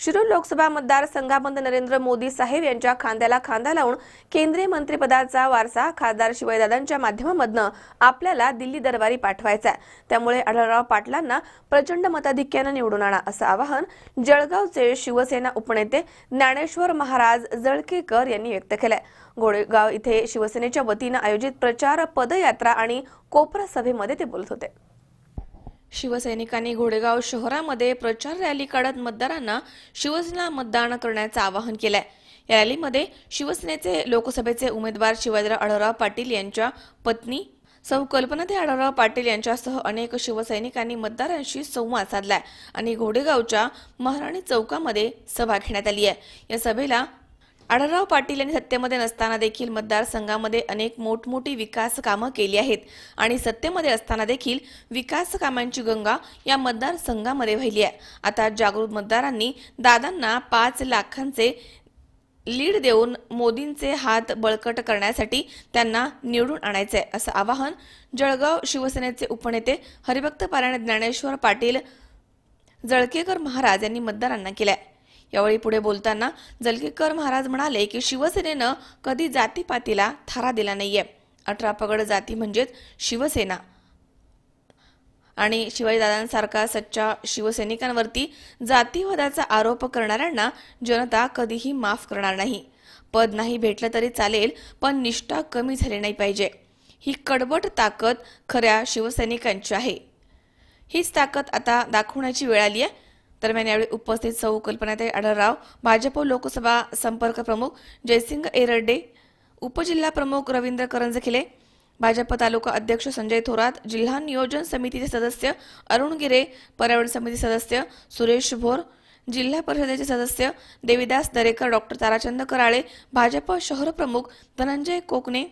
शिरूर लोकसभा मतदारसंघामध्ये नरेंद्र मोदी साहेब यांच्या खांद्याला खांदा लावून केंद्रीय मंत्रिपदाचा वारसा खासदार शिवाजीदादांच्या माध्यमामधनं आपल्याला दिल्ली दरबारी पाठवायचा आहे. त्यामुळे आढळराव पाटलांना प्रचंड मताधिक्यानं निवडून आणा असं आवाहन जळगावचे शिवसेना उपनेते ज्ञानेश्वर महाराज जळकेकर यांनी व्यक्त केलंय. घोडेगाव इथे शिवसेनेच्या वतीनं आयोजित प्रचार पदयात्रा आणि कोपरा सभेमध्ये ते बोलत होते. शिवसैनिकांनी घोडेगाव शहरामध्ये प्रचार रॅली काढत मतदारांना शिवसेना मतदान करण्याचं आवाहन केलंय. या रॅलीमध्ये शिवसेनेचे लोकसभेचे उमेदवार शिवाजीराव आढळराव पाटील यांच्या पत्नी सौ कल्पनाते आढळराव पाटील यांच्यासह अनेक शिवसैनिकांनी मतदारांशी संवाद साधलाय आणि घोडेगावच्या महाराणी चौकामध्ये सभा घेण्यात आली आहे या सभेला आढळराव पाटील यांनी सत्तेमध्ये नसताना देखील मतदारसंघामध्ये अनेक मोठमोठी विकास कामं केली आहेत. आणि सत्तेमध्ये असताना देखील विकास कामांची गंगा या मतदारसंघामध्ये वाहिली आहे. आता जागृत मतदारांनी दादांना पाच लाखांचे लीड देऊन मोदींचे हात बळकट करण्यासाठी त्यांना निवडून आणायचे आहे, असं आवाहन जळगाव शिवसेनेचे उपनेते हरिभक्त पारायण ज्ञानेश्वर पाटील जळकेकर महाराज यांनी मतदारांना केलं आहे यावेळी पुढे बोलताना जलगीकर महाराज म्हणाले की शिवसेनेनं कधी जातीपातीला थारा दिला नाहीये. अठरा पगड जाती म्हणजेच शिवसेना. आणि शिवाजीदादांसारखा सच्चा शिवसैनिकांवरती जातीवादाचा आरोप करणाऱ्यांना जनता कधीही माफ करणार नाही. पद नाही भेटलं तरी चालेल पण निष्ठा कमी झाली नाही पाहिजे. ही कडबट ताकद खऱ्या शिवसैनिकांची आहे. हीच ताकद आता दाखवण्याची वेळ आली आहे दरम्यान यावेळी उपस्थित सौ कल्पनाताई आढळराव भाजप लोकसभा संपर्क प्रमुख जयसिंग एरडे उपजिल्हा प्रमुख रवींद्र करंजखिले भाजप तालुका अध्यक्ष संजय थोरात जिल्हा नियोजन समितीचे सदस्य अरुण गिरे पर्यावरण समिती सदस्य सुरेश भोर जिल्हा परिषदेचे सदस्य देविदास दरेकर डॉक्टर ताराचंद कराळे भाजप शहर प्रमुख धनंजय कोकणे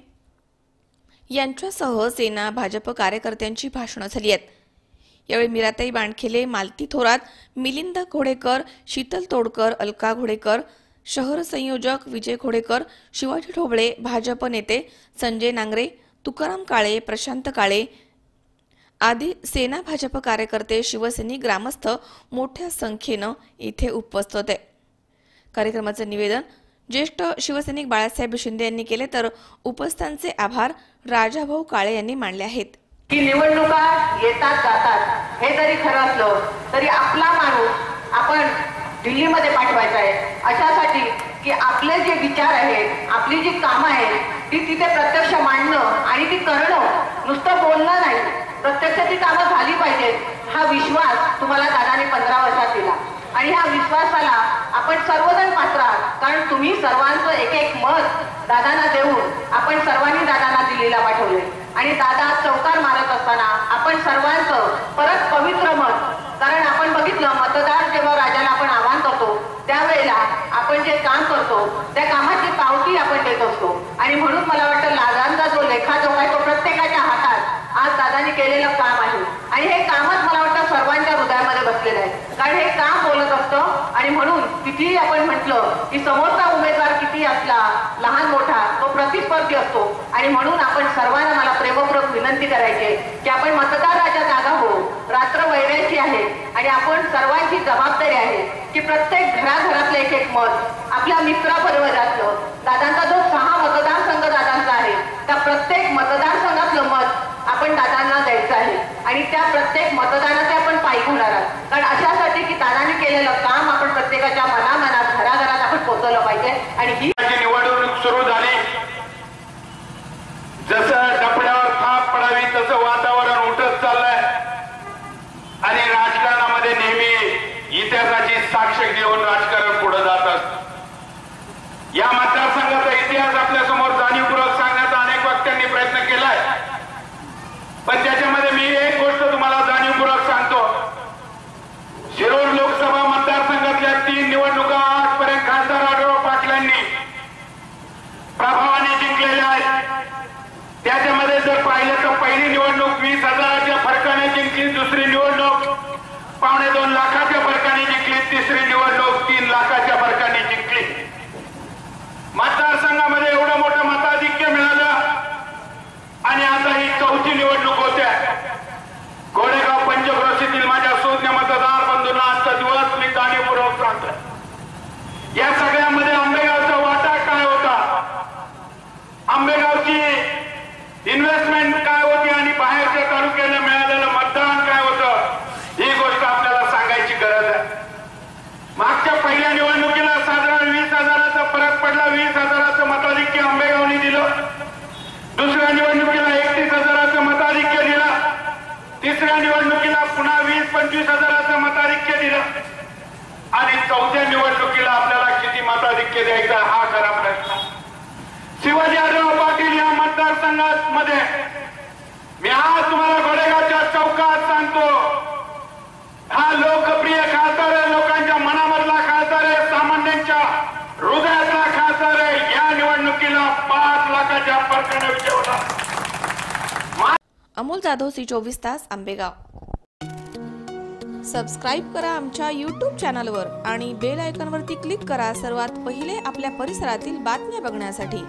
यांच्यासह सेना भाजप कार्यकर्त्यांची भाषणं झाली आहेत. यावेळी मीराताई बाणखेले मालती थोरात मिलिंद घोडेकर शीतल तोडकर अलका घोडेकर शहर संयोजक विजय घोडेकर शिवाजी ढोबळे भाजप नेते संजय नांगरे तुकाराम काळे प्रशांत काळे आदी सेना भाजप कार्यकर्ते शिवसैनिक ग्रामस्थ मोठ्या संख्येनं इथे उपस्थित होते कार्यक्रमाचं निवेदन ज्येष्ठ शिवसैनिक बाळासाहेब शिंदे यांनी केले तर उपस्थांचे आभार राजाभाऊ काळे यांनी मानले आहेत. की निवडणुका येतात जातात हे जरी खरं असलं तरी आपला माणूस आपण दिल्लीमध्ये पाठवायचा आहे. अशासाठी की आपले जे विचार आहेत आपली जी कामं आहेत ती तिथे प्रत्यक्ष मांडणं आणि ती करणं नुसतं बोलणं नाही. प्रत्यक्ष ती कामं झाली पाहिजेत हा विश्वास तुम्हाला दादाने पंधरा वर्षात दिला. आणि ह्या विश्वासाला आपण सर्वजण पात्र आहात. कारण तुम्ही सर्वांचं एक एक मत दादांना देऊन आपण सर्वांनी दादांना आणि दादा चौकार मारत असताना आपण सर्वांचं परत पवित्र मत कारण आपण बघितलं मतदार जेव्हा राजाला आपण आवाहन करतो त्यावेळेला आपण जे काम करतो त्या कामाची पावती आपण देत असतो. आणि म्हणून मला वाटतं लाजांचा जो लेखा जो आहे तो प्रत्येकाच्या हातात आज दादानी केलेलं काम आहे. आणि हे कामच मला वाटतं सर्वांच्या हृदयामध्ये बसलेलं आहे. कारण हे काम बोलत असतं आणि म्हणून कितीही आपण म्हटलं की समोरचा उमेदवार किती असला लहान मोठा तो प्रतिस्पर्धी असतो. आणि म्हणून आपण सर्वांना मला प्रेमपूर्वक विनंती करायची की आपण मतदाराच्या जागा हो रात्र वैरायची आहे आणि आपण सर्वांची जबाबदारी आहे की प्रत्येक घराघरातलं एक एक मत आपल्या मित्रापरिवारातलं दादांचा जो सहा मतदारसंघ दादांचा आहे त्या प्रत्येक मतदारसंघ आपण दादांना द्यायचं आहे. आणि त्या प्रत्येक मतदानाचे आपण पायी होणार आहोत. कारण अशासाठी की दादाने केलेलं काम आपण प्रत्येकाच्या मनामनात घराघरात आपण पोहोचवलं पाहिजे. आणि ही निवडणूक सुरू झाली. जसं डपड्यावर थाप पडावी तसं वातावरण मतदारसंघामध्ये एवढं मोठं मताधिक्य मिळालं आणि आता ही चौथी निवडणूक होते. गोडेगाव पंचक्रोशीतील माझ्या सौज्ञ मतदार बंधूंना आजचा दिवस मी जाणीवपूर्वक सांगतो या सगळ्यामध्ये आंबेगावचा वाटा काय होता? आंबेगावची इन्व्हेस्टमेंट काय होती आणि बाहेरच्या तालुक्याला मिळालेलं मतदान काय होतं? ही गोष्ट आपल्याला सांगायची गरज आहे. मागच्या पहिल्या निवडणुकीत फरक पडला वीस हजाराचं मताधिक्य आंबेगावनी दिलं. दुसऱ्या निवडणुकीला एकतीस हजाराचं मताधिक्य दिलं. तिसऱ्या निवडणुकीला पुन्हा वीस पंचवीस हजाराचं मताधिक्य दिलं. आणि चौथ्या निवडणुकीला आपल्याला किती मताधिक्य द्यायचं हा खरा प्रश्न. शिवाजी आढाव पाटील या मतदारसंघात मध्ये मी आज तुम्हाला गोडेगावच्या चौकात सांगतो हा लोकप्रिय खासदार आहे लोकांच्या मनामधला खासदार आहे सामान्यांच्या हृदयातला खासदार आहे या निवडणुकीला पाच फरकाने विजय होता अमोल जाधव सी चोवीस तास आंबेगाव. सबस्क्राईब करा आमच्या यूट्यूब चॅनलवर आणि बेल आयकॉनवरती क्लिक करा सर्वात पहिले आपल्या परिसरातील बातम्या बघण्यासाठी.